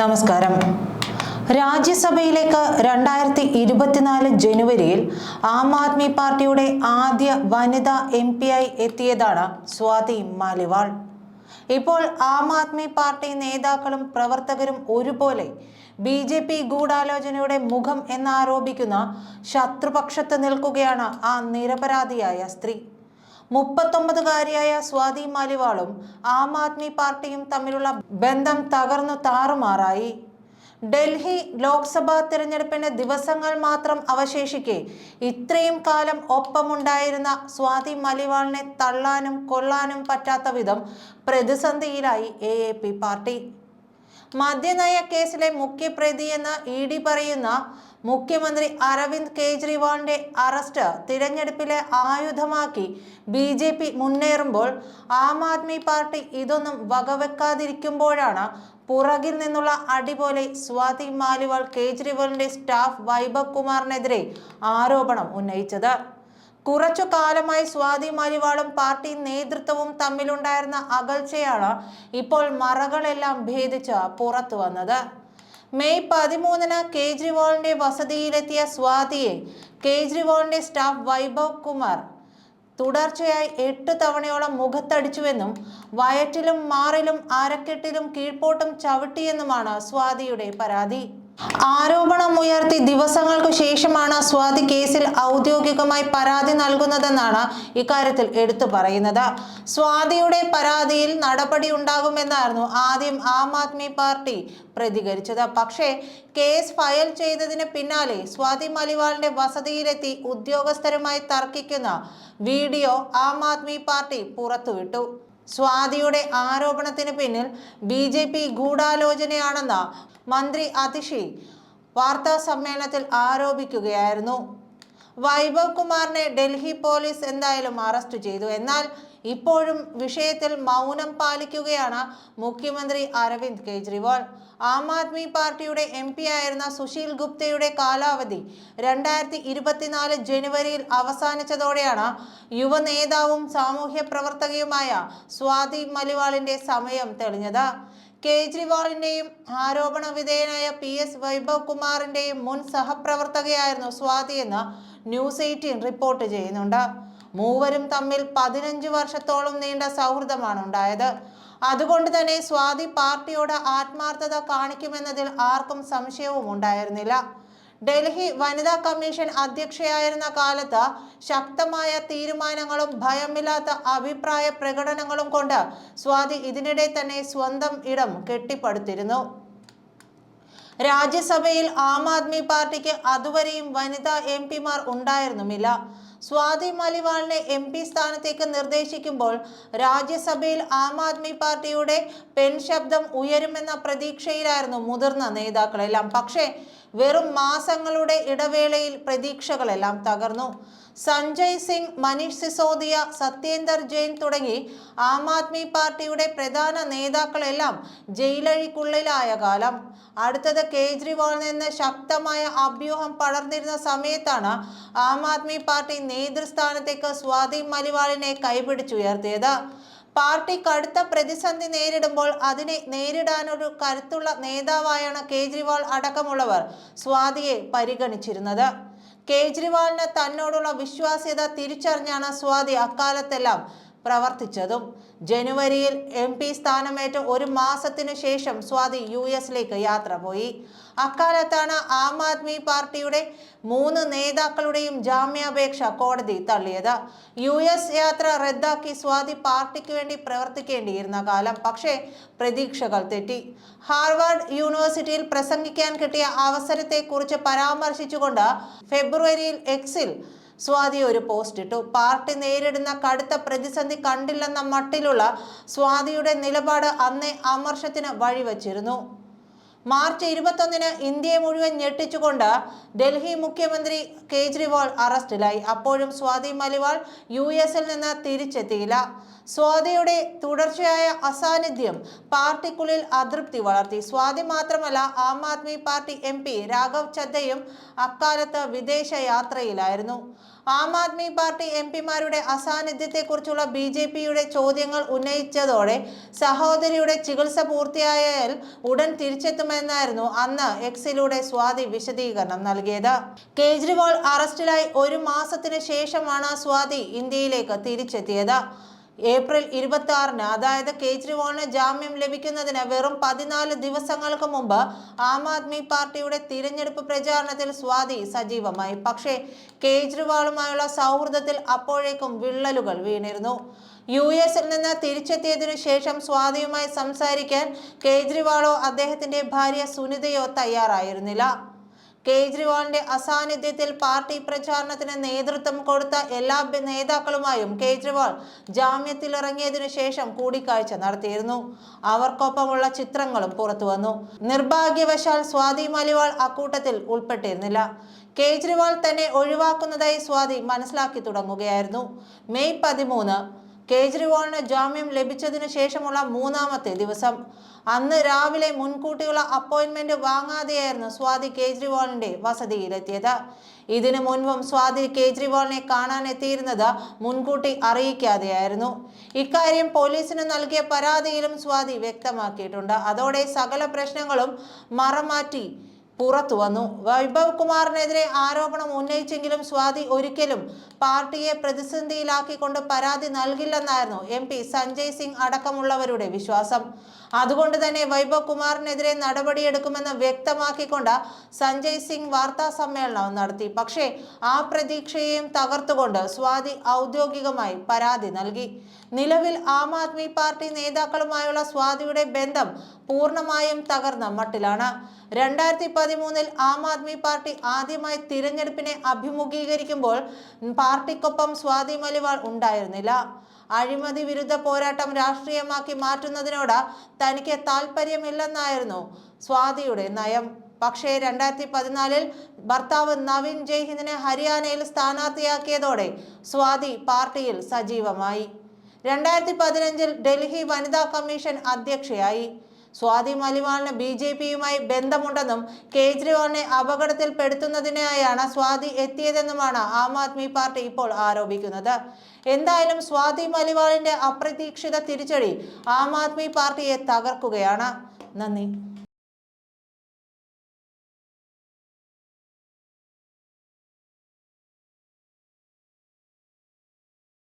നമസ്കാരം. രാജ്യസഭയിലേക്ക് രണ്ടായിരത്തി ഇരുപത്തിനാല് ജനുവരിയിൽ ആം ആദ്മി പാർട്ടിയുടെ ആദ്യ വനിതാ എം പി ആയി എത്തിയതാണ് സ്വാതി മാലിവാൾ. ഇപ്പോൾ ആം ആദ്മി പാർട്ടി നേതാക്കളും പ്രവർത്തകരും ഒരുപോലെ ബി ജെ പി ഗൂഢാലോചനയുടെ മുഖം എന്നാരോപിക്കുന്ന ശത്രുപക്ഷത്ത് നിൽക്കുകയാണ് ആ നിരപരാധിയായ സ്ത്രീ. മുപ്പത്തൊമ്പതുകാരിയായ സ്വാതി മാലിവാളും ആം ആദ്മി പാർട്ടിയും തമ്മിലുള്ള ബന്ധം തകർന്നു താറുമാറായി. ഡൽഹി ലോക്സഭാ തിരഞ്ഞെടുപ്പിന് ദിവസങ്ങൾ മാത്രം അവശേഷിക്കെ ഇത്രയും കാലം ഒപ്പമുണ്ടായിരുന്ന സ്വാതി മലിവാളിനെ തള്ളാനും കൊള്ളാനും പറ്റാത്ത വിധം പ്രതിസന്ധിയിലായി എ പാർട്ടി. മദ്യനയ കേസിലെ മുഖ്യപ്രതി എന്ന് ഇ ഡി പറയുന്ന മുഖ്യമന്ത്രി അരവിന്ദ് കെജ്രിവാളിന്റെ അറസ്റ്റ് തിരഞ്ഞെടുപ്പിലെ ആയുധമാക്കി ബി ജെ പി മുന്നേറുമ്പോൾ ആം ആദ്മി പാർട്ടി ഇതൊന്നും വകവെക്കാതിരിക്കുമ്പോഴാണ് പുറകിൽ നിന്നുള്ള അടിപോലെ സ്വാതി മാലിവാൾ കേജ്രിവാളിന്റെ സ്റ്റാഫ് വൈഭവ് കുമാറിനെതിരെ ആരോപണം ഉന്നയിച്ചത്. കുറച്ചു കാലമായി സ്വാതി മരിവാളും പാർട്ടി നേതൃത്വവും തമ്മിലുണ്ടായിരുന്ന അകൽച്ചയാണ് ഇപ്പോൾ മറകളെല്ലാം ഭേദിച്ച് പുറത്തു വന്നത്. മെയ് പതിമൂന്നിന് കേജ്രിവാളിന്റെ വസതിയിലെത്തിയ സ്വാതിയെ കേജ്രിവാളിന്റെ സ്റ്റാഫ് വൈഭവ് കുമാർ തുടർച്ചയായി എട്ട് തവണയോളം മുഖത്തടിച്ചുവെന്നും വയറ്റിലും മാറിലും അരക്കെട്ടിലും കീഴ്പോട്ടും ചവിട്ടിയെന്നുമാണ് സ്വാതിയുടെ പരാതി. ആരോപണം ഉയർത്തി ദിവസങ്ങൾക്കു ശേഷമാണ് സ്വാതി കേസിൽ ഔദ്യോഗികമായി പരാതി നൽകുന്നതെന്നാണ് ഇക്കാര്യത്തിൽ എടുത്തു പറയുന്നത്. സ്വാതിയുടെ പരാതിയിൽ നടപടി ഉണ്ടാകുമെന്നായിരുന്നു ആദ്യം ആം ആദ്മി പാർട്ടി പ്രതികരിച്ചത്. പക്ഷേ കേസ് ഫയൽ ചെയ്തതിന് പിന്നാലെ സ്വാതി മലിവാളിന്റെ വസതിയിലെത്തി ഉദ്യോഗസ്ഥരുമായി തർക്കിക്കുന്ന വീഡിയോ ആം ആദ്മി പാർട്ടി പുറത്തുവിട്ടു. സ്വാതിയുടെ ആരോപണത്തിന് പിന്നിൽ ബി ജെ പി ഗൂഢാലോചനയാണെന്ന് മന്ത്രി അതിഷി വാർത്താ സമ്മേളനത്തിൽ ആരോപിക്കുകയായിരുന്നു. വൈഭവ് കുമാറിനെ ഡൽഹി പോലീസ് എന്തായാലും അറസ്റ്റ് ചെയ്തു. എന്നാൽ ഇപ്പോഴും വിഷയത്തിൽ മൗനം പാലിക്കുകയാണ് മുഖ്യമന്ത്രി അരവിന്ദ് കെജ്രിവാൾ. ആം ആദ്മി പാർട്ടിയുടെ എം പി ആയിരുന്ന സുശീൽ ഗുപ്തയുടെ കാലാവധി രണ്ടായിരത്തി ഇരുപത്തിനാല് ജനുവരിയിൽ അവസാനിച്ചതോടെയാണ് യുവ നേതാവും സാമൂഹ്യ പ്രവർത്തകയുമായ സ്വാതി മലിവാളിന്റെ സമയം തെളിഞ്ഞത്. കേജ്രിവാളിന്റെയും ആരോപണ വിധേയനായ പി എസ് വൈഭവ് കുമാറിന്റെയും മുൻ സഹപ്രവർത്തകയായിരുന്നു സ്വാതി എന്ന് ന്യൂസ് എയ്റ്റീൻ റിപ്പോർട്ട് ചെയ്യുന്നുണ്ട്. മൂവരും തമ്മിൽ പതിനഞ്ച് വർഷത്തോളം നീണ്ട സൗഹൃദമാണ് ഉണ്ടായത്. അതുകൊണ്ട് തന്നെ സ്വാതി പാർട്ടിയോട് ആത്മാർത്ഥത കാണിക്കുമെന്നതിൽ ആർക്കും സംശയവും ഉണ്ടായിരുന്നില്ല. ഡൽഹി വനിതാ കമ്മീഷൻ അധ്യക്ഷയായിരുന്ന കാലത്ത് ശക്തമായ തീരുമാനങ്ങളും ഭയമില്ലാത്ത അഭിപ്രായ പ്രകടനങ്ങളും കൊണ്ട് സ്വാതി ഇതിനിടെ തന്നെ സ്വന്തം ഇടം കെട്ടിപ്പടുത്തിരുന്നു. രാജ്യസഭയിൽ ആം ആദ്മി പാർട്ടിക്ക് അതുവരെയും വനിതാ എം പിമാർ ഉണ്ടായിരുന്നുമില്ല. സ്വാതി മലിവാളിനെ എം പി സ്ഥാനത്തേക്ക് നിർദ്ദേശിക്കുമ്പോൾ രാജ്യസഭയിൽ ആം ആദ്മി പാർട്ടിയുടെ പെൺശബ്ദം ഉയരുമെന്ന പ്രതീക്ഷയിലായിരുന്നു മുതിർന്ന നേതാക്കളെല്ലാം. പക്ഷേ വെറും മാസങ്ങളുടെ ഇടവേളയിൽ പ്രതീക്ഷകളെല്ലാം തകർന്നു. സഞ്ജയ് സിംഗ് മനീഷ് സിസോദിയ സത്യേന്ദർ ജെയിൻ തുടങ്ങി ആം ആദ്മി പാർട്ടിയുടെ പ്രധാന നേതാക്കളെല്ലാം ജയിലഴിക്കുള്ളിലായ കാലം. അടുത്തത് കേജ്രിവാളിൽ നിന്ന് ശക്തമായ അഭ്യൂഹം പടർന്നിരുന്ന സമയത്താണ് ആം ആദ്മി പാർട്ടി നേതൃസ്ഥാനത്തേക്ക് സ്വാതി മലിവാളിനെ കൈപിടിച്ചുയർത്തിയത്. പാർട്ടി കടുത്ത പ്രതിസന്ധി നേരിടുമ്പോൾ അതിനെ നേരിടാനൊരു കരുത്തുള്ള നേതാവായാണ് കേജ്രിവാൾ അടക്കമുള്ളവർ സ്വാതിയെ പരിഗണിച്ചിരുന്നത്. കേജ്രിവാളിന് തന്നോടുള്ള വിശ്വാസ്യത തിരിച്ചറിഞ്ഞാണ് സ്വാതി അക്കാലത്തെല്ലാം പ്രവർത്തിച്ചതും. ജനുവരിയിൽ എം പി സ്ഥാനമേറ്റ ഒരു മാസത്തിനു ശേഷം സ്വാതി യു എസിലേക്ക് യാത്ര പോയി. അക്കാലത്താണ് ആം ആദ്മി പാർട്ടിയുടെ മൂന്ന് നേതാക്കളുടെയും ജാമ്യാപേക്ഷ കോടതി തള്ളിയത്. യു എസ് യാത്ര റദ്ദാക്കി സ്വാതി പാർട്ടിക്ക് വേണ്ടി പ്രവർത്തിക്കേണ്ടിയിരുന്ന കാലം പക്ഷേ പ്രതീക്ഷകൾ തെറ്റി. ഹാർവാർഡ് യൂണിവേഴ്സിറ്റിയിൽ പ്രസംഗിക്കാൻ കിട്ടിയ അവസരത്തെക്കുറിച്ച് പരാമർശിച്ചുകൊണ്ട് ഫെബ്രുവരിയിൽ എക്സിൽ സ്വാതി ഒരു പോസ്റ്റ് ഇട്ടു. പാർട്ടി നേരിടുന്ന കടുത്ത പ്രതിസന്ധി കണ്ടില്ലെന്ന മട്ടിലുള്ള സ്വാതിയുടെ നിലപാട് അന്നേ അമർഷത്തിന് വഴിവച്ചിരുന്നു. മാർച്ച് ഇരുപത്തൊന്നിന് ഇന്ത്യയെ മുഴുവൻ ഞെട്ടിച്ചുകൊണ്ട് ഡൽഹി മുഖ്യമന്ത്രി കേജ്രിവാൾ അറസ്റ്റിലായി. അപ്പോഴും സ്വാതി മലിവാൾ യു എസിൽ നിന്ന് തിരിച്ചെത്തിയില്ല. സ്വാതിയുടെ തുടർച്ചയായ അസാന്നിധ്യം പാർട്ടിക്കുള്ളിൽ അതൃപ്തി വളർത്തി. സ്വാതി മാത്രമല്ല ആം ആദ്മി പാർട്ടി എം രാഘവ് ചദ്ദയും അക്കാലത്ത് വിദേശ യാത്രയിലായിരുന്നു. ആം ആദ്മി പാർട്ടി എം പിമാരുടെ അസാന്നിധ്യത്തെക്കുറിച്ചുള്ള ബി ജെ പിയുടെ ചോദ്യങ്ങൾ ഉന്നയിച്ചതോടെ സഹോദരിയുടെ ചികിത്സ പൂർത്തിയായാൽ ഉടൻ തിരിച്ചെത്തുമെന്നായിരുന്നു അന്ന് എക്സിലൂടെ സ്വാതി വിശദീകരണം നൽകിയത്. കേജ്രിവാൾ അറസ്റ്റിലായി ഒരു മാസത്തിന് ശേഷമാണ് സ്വാതി ഇന്ത്യയിലേക്ക് തിരിച്ചെത്തിയത്. ഏപ്രിൽ ഇരുപത്തി ആറിന് അതായത് കേജ്രിവാളിന് ജാമ്യം ലഭിക്കുന്നതിന് വെറും പതിനാല് ദിവസങ്ങൾക്ക് മുമ്പ് ആം ആദ്മി പാർട്ടിയുടെ തിരഞ്ഞെടുപ്പ് പ്രചാരണത്തിൽ സ്വാതി സജീവമായി. പക്ഷേ കേജ്രിവാളുമായുള്ള സൗഹൃദത്തിൽ അപ്പോഴേക്കും വിള്ളലുകൾ വീണിരുന്നു. യു എസിൽ നിന്ന് തിരിച്ചെത്തിയതിനു ശേഷം സ്വാതിയുമായി സംസാരിക്കാൻ കേജ്രിവാളോ അദ്ദേഹത്തിന്റെ ഭാര്യ സുനിതയോ തയ്യാറായിരുന്നില്ല. കേജ്രിവാളിന്റെ അസാന്നിധ്യത്തിൽ പാർട്ടി പ്രചാരണത്തിന് നേതൃത്വം കൊടുത്ത എല്ലാ നേതാക്കളുമായും കേജ്രിവാൾ ജാമ്യത്തിലിറങ്ങിയതിനു ശേഷം കൂടിക്കാഴ്ച നടത്തിയിരുന്നു. അവർക്കൊപ്പമുള്ള ചിത്രങ്ങളും പുറത്തു വന്നു. നിർഭാഗ്യവശാൽ സ്വാതി മലിവാൾ അക്കൂട്ടത്തിൽ ഉൾപ്പെട്ടിരുന്നില്ല. കേജ്രിവാൾ തന്നെ ഒഴിവാക്കുന്നതായി സ്വാതി മനസ്സിലാക്കി തുടങ്ങുകയായിരുന്നു. മെയ് പതിമൂന്ന് കേജ്രിവാളിന് ജാമ്യം ലഭിച്ചതിനു ശേഷമുള്ള മൂന്നാമത്തെ ദിവസം. അന്ന് രാവിലെ മുൻകൂട്ടിയുള്ള അപ്പോയിന്റ്മെന്റ് വാങ്ങാതെയായിരുന്നു സ്വാതി കേജ്രിവാളിന്റെ വസതിയിലെത്തിയത്. ഇതിനു മുൻപും സ്വാതി കേജ്രിവാളിനെ കാണാൻ എത്തിയിരുന്നത് മുൻകൂട്ടി അറിയിക്കാതെയായിരുന്നു. ഇക്കാര്യം പോലീസിന് നൽകിയ പരാതിയിലും സ്വാതി വ്യക്തമാക്കിയിട്ടുണ്ട്. അതോടെ സകല പ്രശ്നങ്ങളും മറമാറ്റി പുറത്തു വന്നു. വൈഭവ് കുമാറിനെതിരെ ആരോപണം ഉന്നയിച്ചെങ്കിലും സ്വാതി ഒരിക്കലും പാർട്ടിയെ പ്രതിസന്ധിയിലാക്കിക്കൊണ്ട് പരാതി നൽകില്ലെന്നായിരുന്നു എം പി സഞ്ജയ് സിംഗ് അടക്കമുള്ളവരുടെ വിശ്വാസം. അതുകൊണ്ട് തന്നെ വൈഭവ് കുമാറിനെതിരെ നടപടിയെടുക്കുമെന്ന് വ്യക്തമാക്കിക്കൊണ്ട് സഞ്ജയ് സിംഗ് വാർത്താ സമ്മേളനം നടത്തി. പക്ഷേ ആ പ്രതീക്ഷയെയും തകർത്തുകൊണ്ട് സ്വാതി ഔദ്യോഗികമായി പരാതി നൽകി. നിലവിൽ ആം ആദ്മി പാർട്ടി നേതാക്കളുമായുള്ള സ്വാതിയുടെ ബന്ധം പൂർണമായും തകർന്ന മട്ടിലാണ്. രണ്ടായിരത്തി പതിമൂന്നിൽ ആം ആദ്മി പാർട്ടി ആദ്യമായി തിരഞ്ഞെടുപ്പിനെ അഭിമുഖീകരിക്കുമ്പോൾ പാർട്ടിക്കൊപ്പം സ്വാതി മലിവാൾ ഉണ്ടായിരുന്നില്ല. അഴിമതി വിരുദ്ധ പോരാട്ടം രാഷ്ട്രീയമാക്കി മാറ്റുന്നതിനോട് തനിക്ക് താല്പര്യമില്ലെന്നായിരുന്നു സ്വാതിയുടെ നയം. പക്ഷേ രണ്ടായിരത്തി പതിനാലിൽ ഭർത്താവ് നവീൻ ജയ്ഹിന്ദിനെ ഹരിയാനയിൽ സ്ഥാനാർത്ഥിയാക്കിയതോടെ സ്വാതി പാർട്ടിയിൽ സജീവമായി. രണ്ടായിരത്തി പതിനഞ്ചിൽ ഡൽഹി വനിതാ കമ്മീഷൻ അധ്യക്ഷയായി. സ്വാതി മലിവാളിന് ബി ജെ പിയുമായി ബന്ധമുണ്ടെന്നും കേജ്രിവാളിനെ അപകടത്തിൽപ്പെടുത്തുന്നതിനായാണ് സ്വാതി എത്തിയതെന്നുമാണ് ആം ആദ്മി പാർട്ടി ഇപ്പോൾ ആരോപിക്കുന്നത്. എന്തായാലും സ്വാതി മലിവാളിന്റെ അപ്രതീക്ഷിത തിരിച്ചടി ആം ആദ്മി പാർട്ടിയെ തകർക്കുകയാണ്. നന്ദി.